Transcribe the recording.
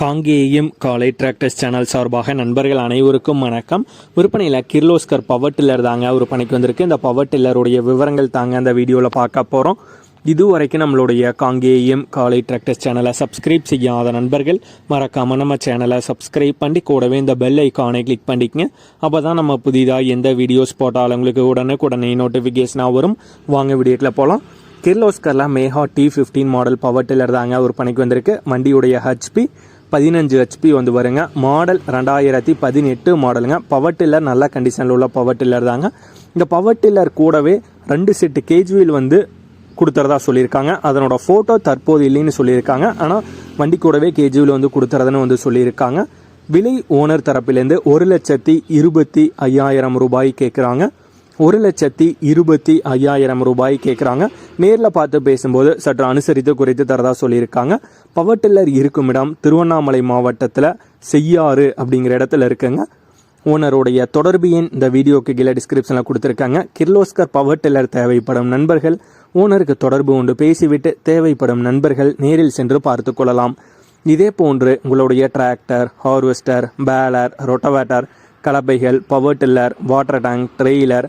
காங்கேயம் காலை tractors channel சார்பாக நண்பர்கள் அனைவருக்கும் வணக்கம். விற்பனையில் கிர்லோஸ்கர் பவர் டில்லர் தாங்க விற்பனைக்கு வந்திருக்கு. இந்த பவர் டில்லருடைய விவரங்கள் தாங்க அந்த வீடியோவில் பார்க்க போகிறோம் இதுவரைக்கும் நம்மளுடைய காங்கேயம் காலை டிராக்டர்ஸ் சேனலை சப்ஸ்கிரைப் செய்யாத நண்பர்கள் மறக்காமல் நம்ம சேனலை சப்ஸ்கிரைப் பண்ணி கூடவே இந்த பெல் ஐக்கானை கிளிக் பண்ணிக்கங்க. அப்போ தான் நம்ம புதிதாக எந்த வீடியோஸ் போட்டாலும் உங்களுக்கு உடனுக்குடனே நோட்டிஃபிகேஷனாக வரும். வாங்க வீடியோக்கில் போகலாம் கிர்லோஸ்கரில் Mega T fifteen model power tiller தாங்க விற்பனைக்கு வந்திருக்கு. வண்டியுடைய ஹெச்பி பதினஞ்சு ஹெச்பி வந்து வருங்க மாடல் ரெண்டாயிரத்தி பதினெட்டு மாடலுங்க பவர் டில்லர் நல்ல கண்டிஷனில் உள்ள பவர் டில்லர் தாங்க. இந்த பவர் டில்லர் கூடவே ரெண்டு செட்டு கேஜ் வீல் வந்து கொடுத்துறதா சொல்லியிருக்காங்க. அதனோட ஃபோட்டோ தற்போது இல்லைன்னு சொல்லியிருக்காங்க. ஆனால் வண்டி கூடவே கேஜிவில் வந்து கொடுத்துறதுன்னு வந்து சொல்லியிருக்காங்க. விலை ஓனர் தரப்பிலேருந்து ஒரு லட்சத்தி இருபத்தி ஐயாயிரம் ரூபாய் கேட்குறாங்க ஒரு லட்சத்தி இருபத்தி ஐயாயிரம் ரூபாய் கேட்குறாங்க நேரில் பார்த்து பேசும்போது சற்று அனுசரித்து குறைத்து தரதா சொல்லியிருக்காங்க. பவர் டில்லர் இருக்கும் இடம் திருவண்ணாமலை மாவட்டத்தில் செய்யாறு அப்படிங்கிற இடத்துல இருக்குங்க. ஓனருடைய தொடர்பு எண் இந்த வீடியோக்கு கீழே டிஸ்கிரிப்ஷனில் கொடுத்துருக்காங்க. கிர்லோஸ்கர் பவர் டில்லர் தேவைப்படும் நண்பர்கள் ஓனருக்கு தொடர்பு கொண்டு பேசிவிட்டு தேவைப்படும் நண்பர்கள் நேரில் சென்று பார்த்து கொள்ளலாம். இதே போன்று உங்களுடைய tractor harvester baler rotavator கலப்பைகள் power tiller water tank trailer